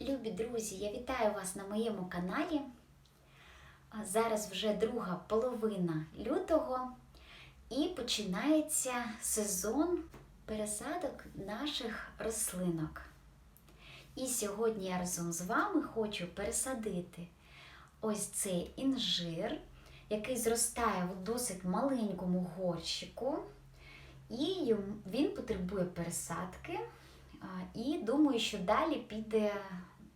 Любі друзі, я вітаю вас на моєму каналі. Зараз вже друга половина лютого і починається сезон пересадок наших рослинок. І сьогодні я разом з вами хочу пересадити ось цей інжир, який зростає в досить маленькому горщику. І він потребує пересадки. І думаю, що далі піде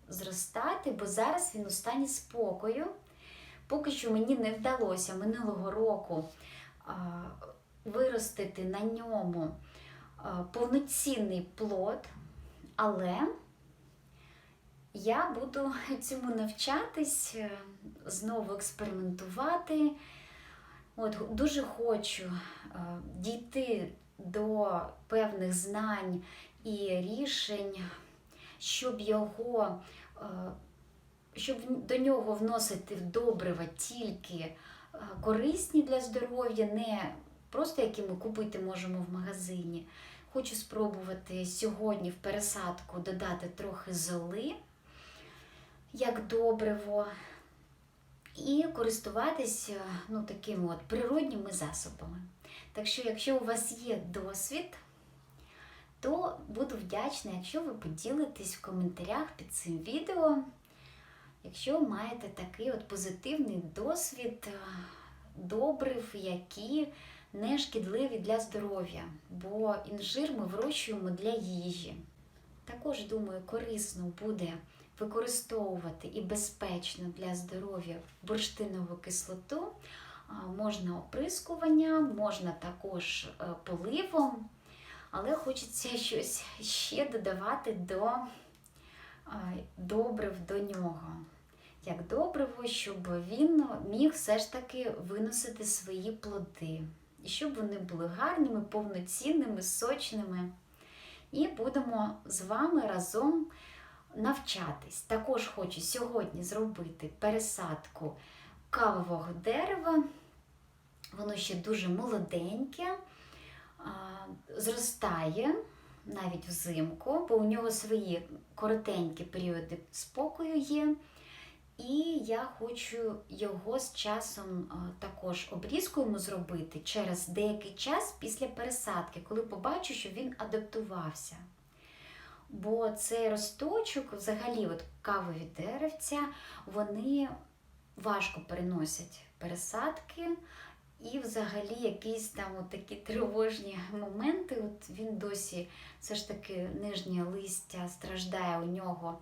зростати, бо зараз він у стані спокою. Поки що мені не вдалося минулого року виростити на ньому повноцінний плод, але я буду цьому навчатись, е, знову експериментувати. От, дуже хочу е, дійти до певних знань і рішень, щоб його, е, щоб до нього вносити добрива тільки е, корисні для здоров'я, не просто які ми купити можемо в магазині. Хочу спробувати сьогодні в пересадку додати трохи золи, як добриво, і користуватися ну, такими от природніми засобами. Так що, якщо у вас є досвід, то буду вдячна, якщо ви поділитесь в коментарях під цим відео, якщо маєте такий от позитивний досвід е, добрив, які не шкідливі для здоров'я, бо інжир ми вирощуємо для їжі. Також, думаю, корисно буде використовувати і безпечно для здоров'я бурштинову кислоту. Можна оприскування, можна також е, поливом, але хочеться щось ще додавати до е, добрив до нього. Як добриво, щоб він міг все ж таки виносити свої плоди. І щоб вони були гарними, повноцінними, сочними. І будемо з вами разом навчатись. Також хочу сьогодні зробити пересадку кавового дерева. Воно ще дуже молоденьке, зростає навіть взимку, бо у нього свої коротенькі періоди спокою є. І я хочу його з часом також обрізку йому зробити через деякий час після пересадки, коли побачу, що він адаптувався. Бо цей росточок, взагалі, от кавові деревця, вони важко переносять пересадки. І взагалі якісь там от такі тривожні моменти. От він досі все ж таки нижнє листя страждає у нього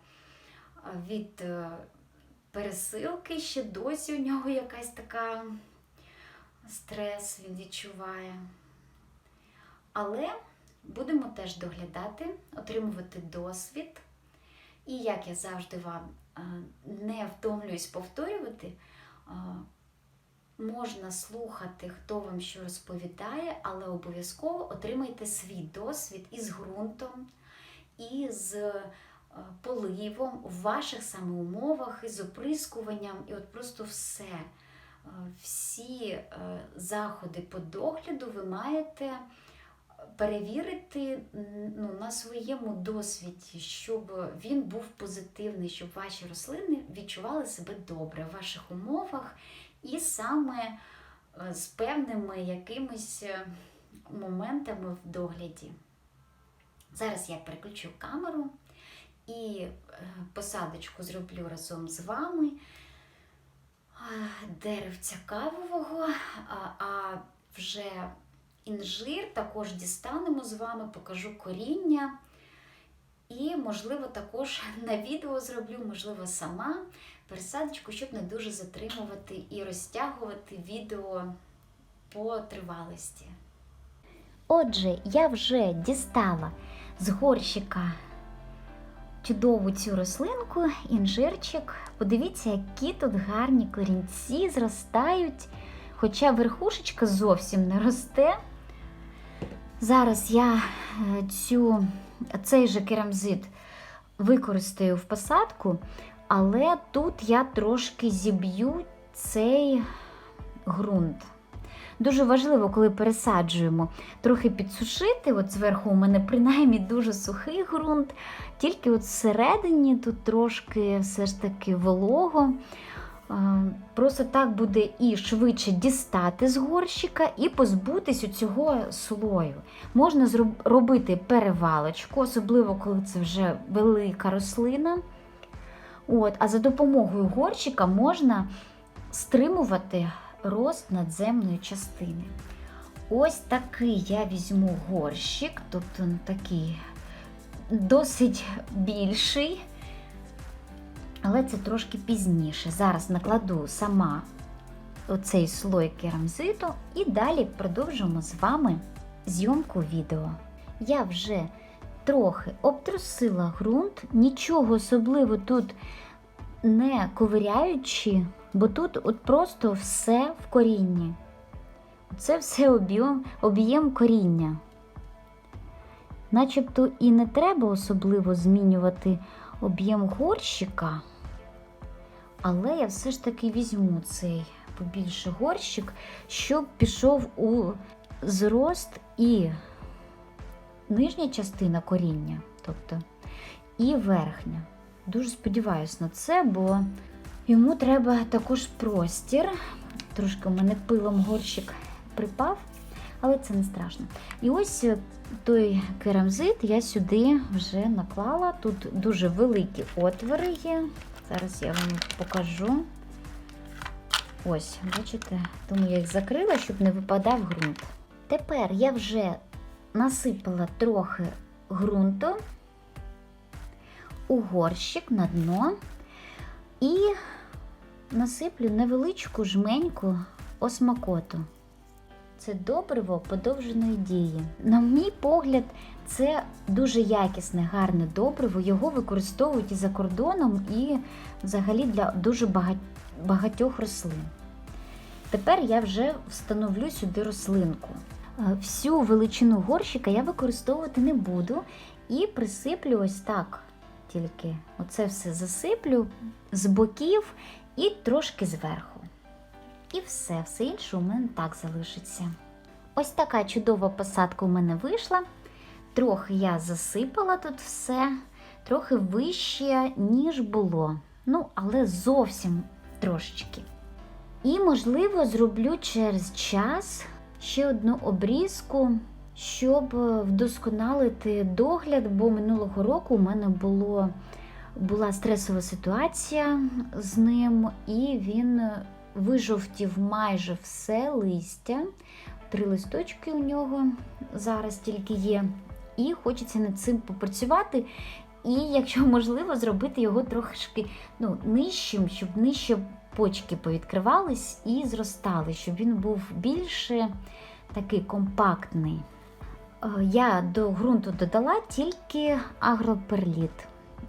від е, пересилки. Ще досі у нього якась така стрес він відчуває. Але будемо теж доглядати, отримувати досвід. І як я завжди вам е, не втомлююсь повторювати, е, можна слухати, хто вам що розповідає, але обов'язково отримайте свій досвід із ґрунтом, і з е, поливом в ваших саме умовах, із оприскуванням, і от просто все. Е, Всі е, заходи по догляду ви маєте перевірити ну, на своєму досвіді, щоб він був позитивний, щоб ваші рослини відчували себе добре в ваших умовах і саме е, з певними якимись е, моментами в догляді. Зараз я переключу камеру і е, посадочку зроблю разом з вами деревця кавового, а вже інжир також дістанемо з вами, покажу коріння. І, можливо, також на відео зроблю, можливо, сама пересадочку, щоб не дуже затримувати і розтягувати відео по тривалості. Отже, я вже дістала з горщика чудову цю рослинку, інжирчик. Подивіться, які тут гарні корінці зростають, хоча верхушечка зовсім не росте. Зараз я е, цю, цей же керамзит використаю в посадку, але тут я трошки зіб'ю цей ґрунт. дуже важливо, коли пересаджуємо, трохи підсушити. От зверху у мене принаймні дуже сухий ґрунт, тільки от всередині тут трошки все ж таки волого. Просто так буде і швидше дістати з горщика, і позбутись у цього слою. Можна зроб- робити перевалочку, особливо коли це вже велика рослина. От, а за допомогою горщика можна стримувати рост надземної частини. Ось такий я візьму горщик, тобто такий досить більший, але це трошки пізніше. Зараз накладу сама оцей слой керамзиту і далі продовжимо з вами зйомку відео. Я вже трохи обтрусила ґрунт, нічого особливо тут не ковиряючи, бо тут от просто все в корінні. Це все об'єм, об'єм коріння. Начебто і не треба особливо змінювати об'єм горщика, але я все ж таки візьму цей побільше горщик, щоб пішов у зрост і нижня частина коріння, тобто і верхня. Дуже сподіваюся на це, бо йому треба також простір. Трошки у мене пилом горщик припав, але це не страшно. І ось е, той керамзит я сюди вже наклала. Тут дуже великі отвори є. Зараз я вам покажу. Ось, бачите, тому я їх закрила, щоб не випадав ґрунт. Тепер я вже насипала трохи ґрунту у горщик на дно і насиплю невеличку жменьку осмакоту. Це добриво подовженої дії. На мій погляд, це дуже якісне, гарне добриво. Його використовують і за кордоном, і взагалі для дуже багатьох рослин. Тепер я вже встановлю сюди рослинку. Е, Всю величину горщика я використовувати не буду і присиплю ось так. Тільки оце все засиплю з боків і трошки зверху. І все, все інше у мене так залишиться. Ось така чудова посадка у мене вийшла. Трохи я засипала тут все, трохи вище, ніж було. Ну, але зовсім трошечки. І, можливо, зроблю через час ще одну обрізку, щоб вдосконалити догляд, бо минулого року у мене було, була стресова ситуація з ним, і він вижовтів майже все листя. Три листочки у нього зараз тільки є. І хочеться над цим попрацювати. І, якщо можливо, зробити його трошки ну, нижчим, щоб нижче почки повідкривались і зростали, щоб він був більше такий компактний. Е, Я до ґрунту додала тільки агроперліт.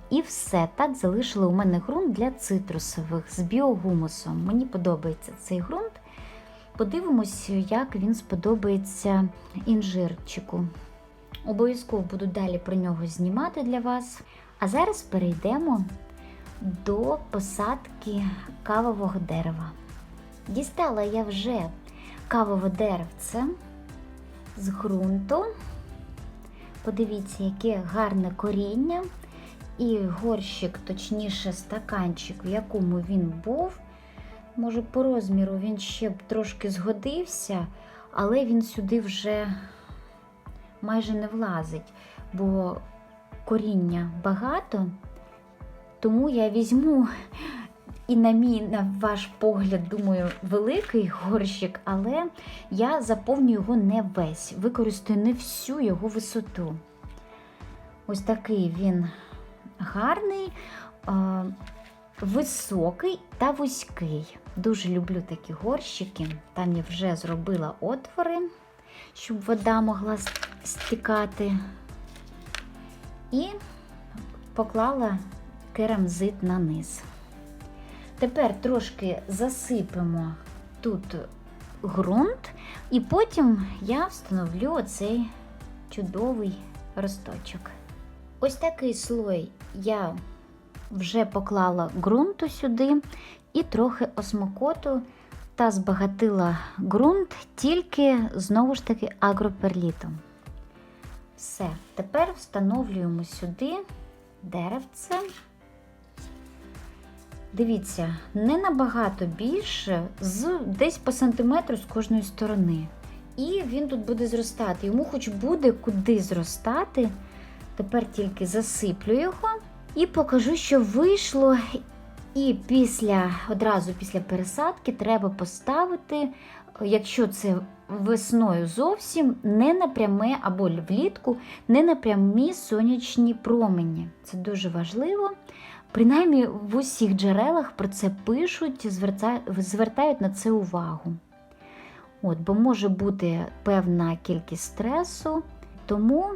І все, так залишили у мене ґрунт для цитрусових з біогумусом. Мені подобається цей ґрунт. Подивимось, як він сподобається інжирчику. Обов'язково буду далі про нього знімати для вас. А зараз перейдемо до посадки кавового дерева. Дістала я вже кавове деревце з ґрунту. Подивіться, яке гарне коріння. І горщик, точніше, стаканчик, в якому він був. Може, по розміру він ще б трошки згодився, але він сюди вже майже не влазить, бо коріння багато. Тому я візьму і на мій, на ваш погляд, думаю, великий горщик, але я заповню його не весь, використаю не всю його висоту. Ось такий він гарний, високий та вузький. Дуже люблю такі горщики. Там я вже зробила отвори, щоб вода могла стікати. І поклала керамзит на низ. Тепер трошки засипемо тут ґрунт, і потім я встановлю оцей чудовий росточок. Ось такий слой я вже поклала ґрунту сюди і трохи осмокоту та збагатила ґрунт тільки знову ж таки агроперлітом. Все, тепер встановлюємо сюди деревце. Дивіться, не набагато більше, з десь по сантиметру з кожної сторони. І він тут буде зростати. Йому хоч буде куди зростати. Тепер тільки засиплю його і покажу, що вийшло. І після, одразу після пересадки треба поставити, якщо це весною зовсім, не на пряме або влітку, не на прямі сонячні промені. Це дуже важливо. Принаймні в усіх джерелах про це пишуть, звертають на це увагу. От, бо може бути певна кількість стресу, тому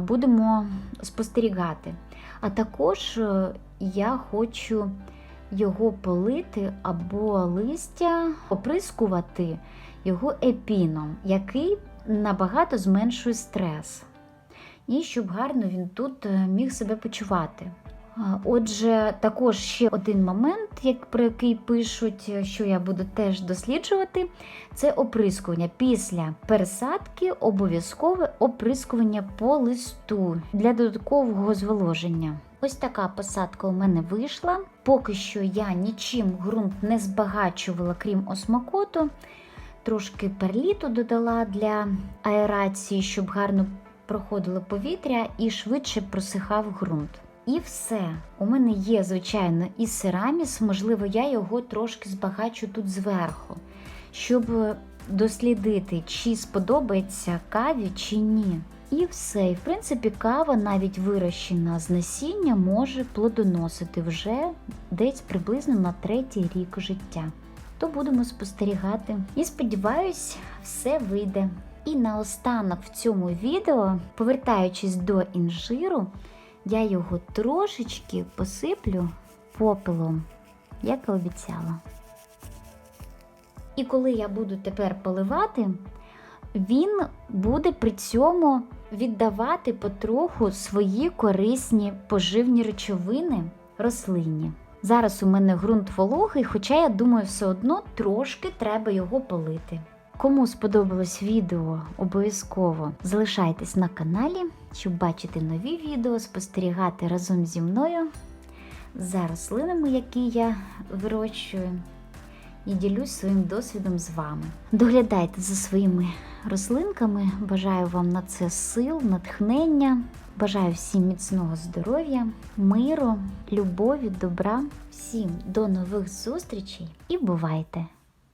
будемо спостерігати. А також е, я хочу його полити або листя, оприскувати його епіном, який набагато зменшує стрес. І щоб гарно він тут е, міг себе почувати. Отже, також ще один момент, як, про який пишуть, е, що я буду теж досліджувати, це оприскування. Після пересадки обов'язкове оприскування по листу для додаткового зволоження. Ось така посадка у мене вийшла. Поки що я нічим ґрунт не збагачувала, крім осмокоту. Трошки перліту додала для аерації, щоб гарно проходило повітря і швидше просихав ґрунт. І все. У мене є, звичайно, і сераміс, можливо, я його трошки збагачу тут зверху, щоб дослідити, чи сподобається каві чи ні. І все. І в принципі, кава, навіть вирощена з насіння, може плодоносити вже десь приблизно на третій рік життя. То будемо спостерігати. І сподіваюсь, все вийде. І наостанок в цьому відео, повертаючись до інжиру, я його трошечки посиплю попелом, як і обіцяла. І коли я буду тепер поливати, він буде при цьому віддавати потроху свої корисні поживні речовини рослині. Зараз у мене ґрунт вологий, хоча я думаю, все одно трошки треба його полити. Кому сподобалось відео, обов'язково залишайтесь на каналі, щоб бачити нові відео, спостерігати разом зі мною за рослинами, які я вирощую, і ділюсь своїм досвідом з вами. Доглядайте за своїми рослинками. Бажаю вам на це сил, натхнення. Бажаю всім міцного здоров'я, миру, любові, добра. Всім до нових зустрічей і бувайте!